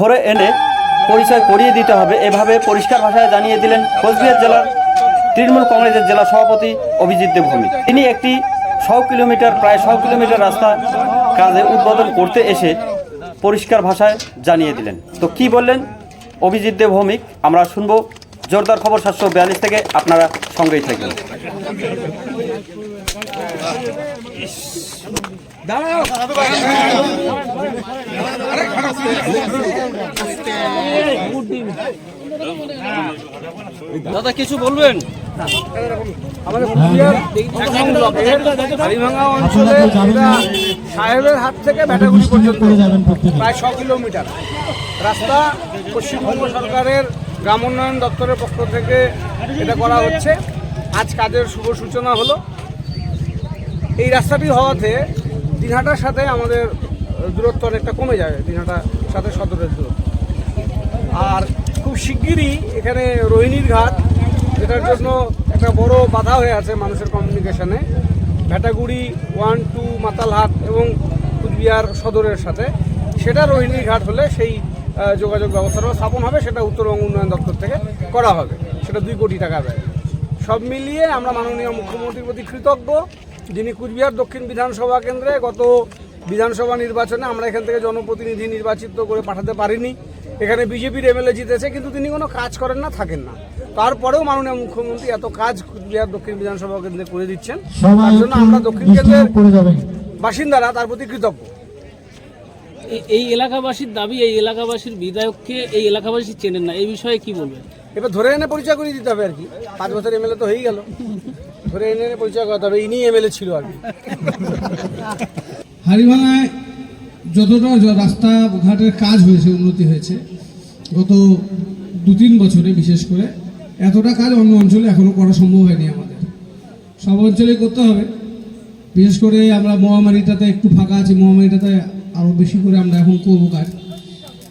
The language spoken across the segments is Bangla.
ধরে এনে পরিচয় করিয়ে দিতে হবে। এভাবে পরিষ্কার ভাষায় জানিয়ে দিলেন কোচবিহার জেলার তৃণমূল কংগ্রেসের জেলা সভাপতি অভিজিৎ দেবভূমি। তিনি একটি ছ কিলোমিটার, প্রায় ছ কিলোমিটার রাস্তা কাজে উদ্বোধন করতে এসে পরিষ্কার ভাষায় জানিয়ে দিলেন। তো কি বললেন অভিজিৎ দেব ভৌমিক আমরা শুনব জোরদার খবর সাতশো বিয়াল্লিশ থেকে। আপনারা সঙ্গেই থাকবেন। দাদা কিছু বলবেন? অঞ্চলে সাহেবের হাট থেকে ভ্যাটাগুড়ি পর্যন্ত প্রায় ছ কিলোমিটার। রাস্তা পশ্চিমবঙ্গ সরকারের গ্রাম উন্নয়ন দপ্তরের পক্ষ থেকে এটা করা হচ্ছে। আজ কাজের শুভ সূচনা হলো। এই রাস্তাটি হওয়াতে দিনহাটার সাথে আমাদের দূরত্ব অনেকটা কমে যাবে দিনহাটার সাথে সদরের দূরত্ব। আর খুব শিগগিরই এখানে রোহিণীর ঘাট, যেটার জন্য একটা বড় বাধা হয়ে আছে মানুষের কমিউনিকেশনে ভ্যাটাগুড়ি ওয়ান, টু, মাতালহাট এবং কুচবিহার সদরের সাথে। সেটা রোহিণীর ঘাট হলে সেই যোগাযোগ ব্যবস্থাটাও স্থাপন হবে, সেটা উত্তরবঙ্গ উন্নয়ন দপ্তর থেকে করা হবে। সেটা দুই কোটি টাকা ব্যয়। সব মিলিয়ে আমরা মাননীয় মুখ্যমন্ত্রীর প্রতি কৃতজ্ঞ, যিনি কুচবিহার দক্ষিণ বিধানসভা কেন্দ্রে গত বিধানসভা নির্বাচনে আমরা এখান থেকে জনপ্রতিনিধি নির্বাচিত করে পাঠাতে পারিনি। এখানে বিজেপির এমএলএ জিতেছে কিন্তু তিনি কোনো কাজ করেন না থাকেন না। তারপরেও মাননীয় মুখ্যমন্ত্রী এত কাজ কুচবিহার দক্ষিণ বিধানসভা কেন্দ্রে করে দিচ্ছেন। তার জন্য আমরা দক্ষিণ কেন্দ্রের বাসিন্দারা তার প্রতি কৃতজ্ঞ। এই এলাকাবাসীর দাবি এই এলাকাবাসীর বিধায়ককে এই এলাকাবাসী চেনেন না এই বিষয়ে কি বলবেন? এবার ধরে এনে পরিচয় করে দিতে হবে আর কি। পাঁচ বছর এমএলএ তো হয়েই গেল। ধরে এনে এনে পরিচয় করতে হবে ইনি এমএলএ ছিল আর কি। হারিভাঙায় যতটা য- রাস্তা ঘাটের কাজ হয়েছে, উন্নতি হয়েছে, গত দু তিন বছরে বিশেষ করে, এতটা কাজ অন্য অঞ্চলে এখনও করা সম্ভব হয়নি আমাদের। সব অঞ্চলেই করতে হবে। বিশেষ করে আমরা মহামারীটাতে একটু ফাঁকা আছি, মহামারীটাতে আরও বেশি করে আমরা এখন করব কাজ।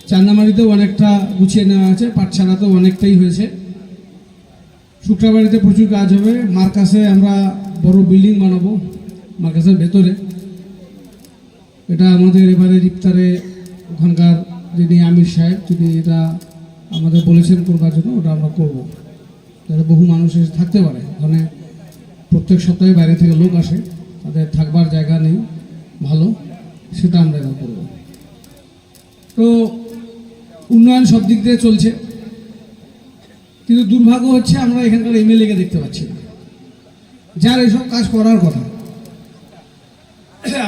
চান্দামারিতেও অনেকটা গুছিয়ে নেওয়া আছে, পাঠশালাতেও অনেকটাই হয়েছে। শুক্রাবাড়িতে প্রচুর কাজ হবে। মার্কাসে আমরা বড় বিল্ডিং বানাবো, মার্কাসের ভেতরে। এটা আমাদের এবারে ইফতারে ওখানকার যিনি আমির সাহেব, তিনি এটা আমাদের বলেছেন করবার জন্য, ওটা আমরা করব। যাতে বহু মানুষ এসে থাকতে পারে। ওখানে প্রত্যেক সপ্তাহে বাইরে থেকে লোক আসে, তাদের থাকবার জায়গা নেই, ভালো, সেটা আমরা এবার করব। তো উন্নয়ন সব দিক দিয়ে চলছে। কিন্তু দুর্ভাগ্য হচ্ছে আমরা এখানকার এমএলএকে দেখতে পাচ্ছি না। যার এসব কাজ করার কথা।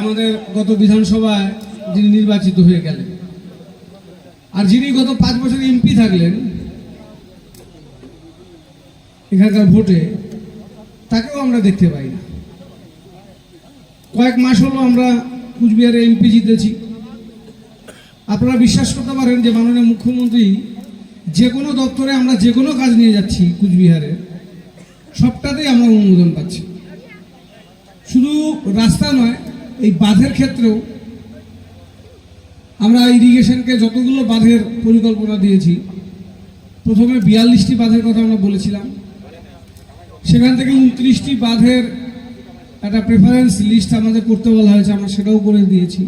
আমাদের গত বিধানসভায় যিনি নির্বাচিত হয়ে গেলেন, আর যিনি গত পাঁচ বছর এমপি থাকলেন, এখানকার ভোটে, তাকেও আমরা দেখতে পাই না। কয়েক মাস হলো আমরা কুচবিহারে এমপি জিতেছি। আপনারা বিশ্বাস করতে পারেন যে মাননীয় মুখ্যমন্ত্রী যে কোনো দপ্তরে আমরা যে কোনো কাজ নিয়ে যাচ্ছি কুচবিহারে, সবটাতেই আমরা অনুমোদন পাচ্ছি। শুধু রাস্তা নয় এই বাঁধের ক্ষেত্রেও আমরা ইরিগেশনকে যতগুলো বাঁধের পরিকল্পনা দিয়েছি, প্রথমে বিয়াল্লিশটি বাঁধের কথা আমরা বলেছিলাম। সেখান থেকে উনত্রিশটি বাঁধের একটা প্রেফারেন্স লিস্ট আমাদের করতে বলা হয়েছে, আমরা সেটাও করে দিয়েছি।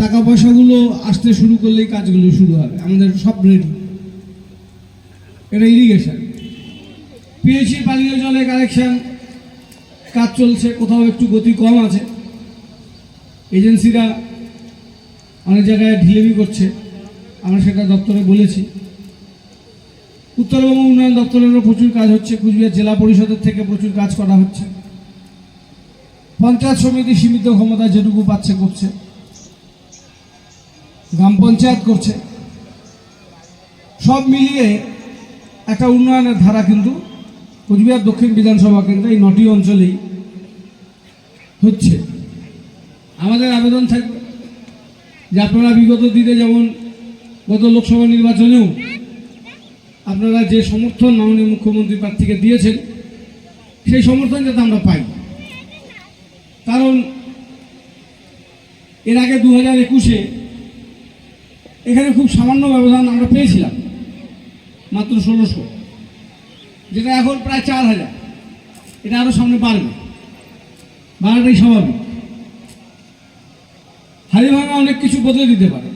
টাকা পয়সাগুলো আসতে শুরু করলেই কাজগুলো শুরু হবে, আমাদের সব রেডি এটা ইরিগেশন পিএইচি পানীয় জলে কালেকশন কাজ চলছে, কোথাও একটু গতি কম আছে। এজেন্সিরা অনেক জায়গায় ঢিলেমি করছে, আমরা সেটা দপ্তরে বলেছি। উত্তরবঙ্গ উন্নয়ন দপ্তরেরও প্রচুর কাজ হচ্ছে, কুচবিহার জেলা পরিষদের থেকে প্রচুর কাজ করা হচ্ছে। পঞ্চায়েত সমিতি সীমিত ক্ষমতা যেটুকু পাচ্ছে, করছে। গ্রাম পঞ্চায়েত করছে। সব মিলিয়ে একটা উন্নয়নের ধারা কিন্তু কোচবিহার দক্ষিণ বিধানসভা কেন্দ্রে, এই নটি অঞ্চলেই হচ্ছে। আমাদের আবেদন থাকবে। যে আপনারা বিগত দিনে যেমন গত লোকসভা নির্বাচনেও আপনারা যে সমর্থন মাননীয় মুখ্যমন্ত্রী প্রার্থীকে দিয়েছেন, সেই সমর্থন যাতে আমরা পাই। কারণ এর আগে দু হাজার একুশে এখানে খুব সামান্য ব্যবধান আমরা পেয়েছিলাম, মাত্র ষোলোশো। যেটা এখন প্রায় চার হাজার। এটা আরও সামনে বাড়বে। বাড়াটাই স্বাভাবিক। হাড়িভাঙা অনেক কিছু বদলে দিতে পারে।